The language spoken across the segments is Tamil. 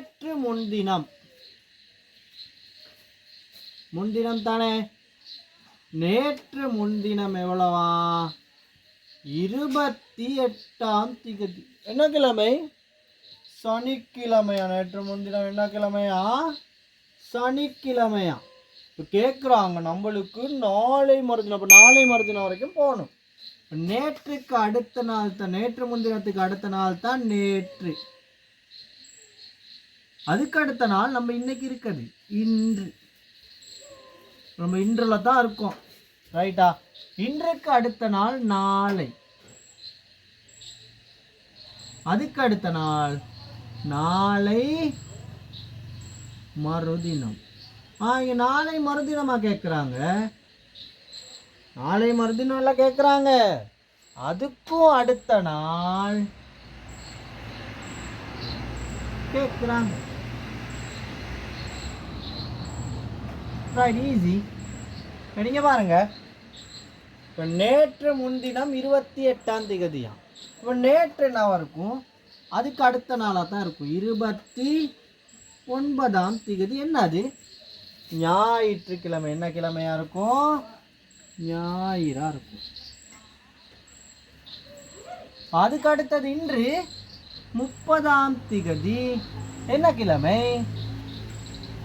சற்று முன்தினம். முன்தினம் தானே? நேற்று முன்தினம் எவ்வளவா? இருபத்தி எட்டாம் திகதி. என்ன கிழமை? சனிக்கிழமையா? நேற்று முன்தினம் என்ன கிழமையா? சனிக்கிழமையா? இப்போ கேட்குறாங்க நம்மளுக்கு நாளை மறுதினம். அப்போ நாளை மறுதினம் வரைக்கும் போகணும். நேற்றுக்கு அடுத்த நாள் தான் நேற்று முன்தினத்துக்கு அடுத்த நாள் தான் நேற்று. அதுக்கு அடுத்த நாள் நம்ம இன்னைக்கு இருக்குது இன்று. நம்ம இன்றில் தான் இருக்கோம். ரைட்டா? இன்றைக்கு அடுத்த நாள் நாளை. அதுக்கு அடுத்த நாள் நாளை மறுதினம். ஆ நாளை மறுதினமாக கேட்குறாங்க நாளை மறுதினம் எல்லாம் கேட்குறாங்க அதுக்கும் அடுத்த நாள் கேட்குறாங்க ரைட் ஈஸி நீங்க பாருங்க. இப்போ நேற்று முன்தினம் இருபத்தி எட்டாம் திகதியாம் இப்போ நேற்று என்ன இருக்கும்? அதுக்கு அடுத்த நாளாக தான் இருக்கும். இருபத்தி ஒன்பதாம் திகதி என்னது? ஞாயிற்றுக்கிழமை. என்ன கிழமையா இருக்கும்? ஞாயிறா இருக்கும். அதுக்கு அடுத்தது இன்று முப்பதாம் திகதி. என்ன கிழமை?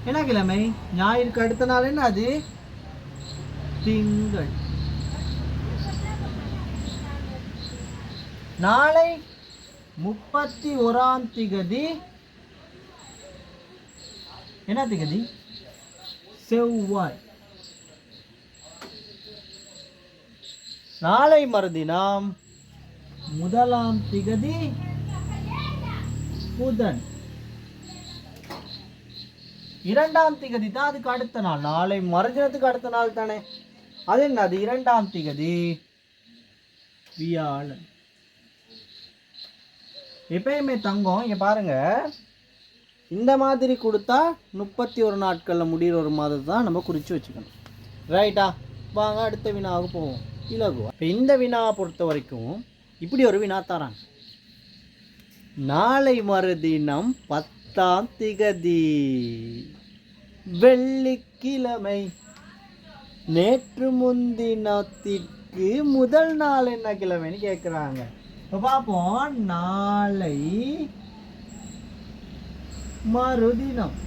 என்ன கிழமை ஞாயிற்கு அடுத்த நாள் என்ன அது திங்கள். நாளை முப்பத்தி ஓராம் திகதி என்ன திகதி? செவ்வாய். நாளை மறுதினம் முதலாம் திகதி புதன். இரண்டாம் திகதி தான் அதுக்கு அடுத்த நாள். நாளை மறுதினத்துக்கு அடுத்த நாள் தானே. அது என்னது? இரண்டாம் திகதி. வியாழன். எப்பயுமே தங்கம் இங்க பாருங்க. இந்த மாதிரி கொடுத்தா முப்பத்தி ஒரு நாட்களில் முடிகிற ஒரு மாதத்தை தான் நம்ம குறித்து வச்சுக்கணும். ரைட்டா வாங்க அடுத்த வினாவுக்கு போவோம். இலகுவா? இப்போ இந்த வினாவை பொறுத்த வரைக்கும் இப்படி ஒரு வினா தராங்க நாளை மறுதினம் பத்தாம் திகதி வெள்ளிக்கிழமை. நேற்று முந்தினத்திற்கு முதல் நாள் என்ன கிழமைன்னு கேட்குறாங்க இப்போ பார்ப்போம் நாளை மறுதினம்.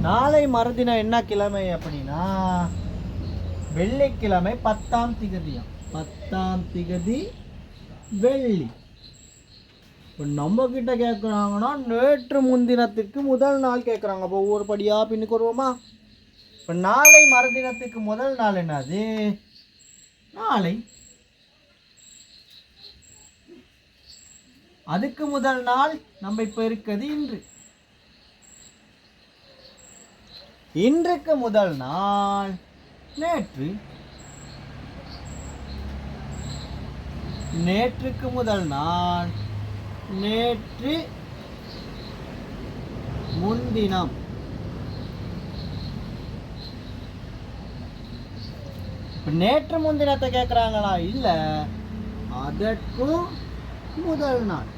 நாளை மறுதினம் என்ன கிழமை அப்படின்னா வெள்ளிக்கிழமை பத்தாம் திகதியாம். பத்தாம் திகதி வெள்ளி. இப்போ நம்ம கிட்ட கேட்குறாங்கன்னா நேற்று முன்தினத்துக்கு முதல் நாள் கேட்குறாங்க அப்போ ஒவ்வொரு படியாக பின்னுக்கு வருவோமா? இப்போ நாளை மறுதினத்துக்கு முதல் நாள் என்னது? நாளை. அதுக்கு முதல் நாள் நம்ம இப்போ இருக்கிறது இன்று. இன்றுக்கு முதல் நாள் நேற்று. நேற்றுக்கு முதல் நாள் நேற்று முன்தினம். நேற்று முன்தினத்தை கேட்குறாங்களா இல்லை அதற்கும் முதல் நாள்.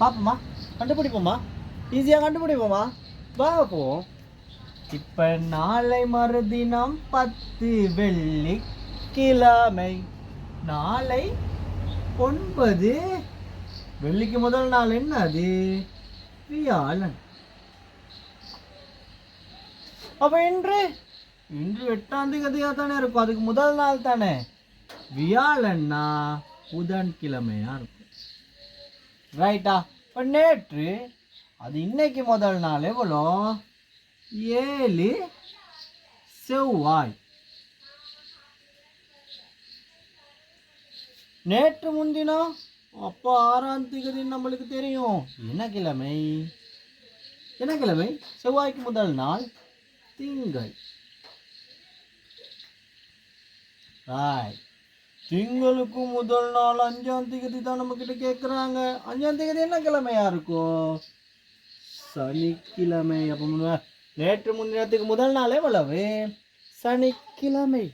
பார்ப்போமா கண்டுபிடிப்போமா ஈஸியாக கண்டுபிடிப்போமா பார்ப்போம் இப்போ நாளை மறுதினம் பத்து வெள்ளி கிழமை நாளை ஒன்பது. வெள்ளிக்கு முதல் நாள் என்னது வியாழன். அப்ப இன்று? இன்று எட்டாம் தேதியாக தானே இருக்கும் அதுக்கு முதல் நாள் தானே. வியாழன்னா புதன்கிழமையா இருக்கும். ரைட்டா. இப்போ நேற்று அது இன்னைக்கு முதல் நாள் எவ்வளோ? ஏழு. செவ்வாய். நேற்று முன்தினம் அப்போ ஆறாம் தேதி நம்மளுக்கு தெரியும். என்ன கிழமை? என்ன கிழமை? செவ்வாய்க்கு முதல் நாள் திங்கள். ராய் திங்களுக்கு முதல் நாள் அஞ்சாம் தேதி தான் நம்ம கிட்ட கேட்குறாங்க அஞ்சாம் தேதி என்ன கிழமையா இருக்கும்? சனிக்கிழமை. அப்போ நேற்று முன்தினத்துக்கு முதல் நாளே எவ்வளவு சனிக்கிழமை.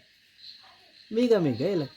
மிக மிக இல்லை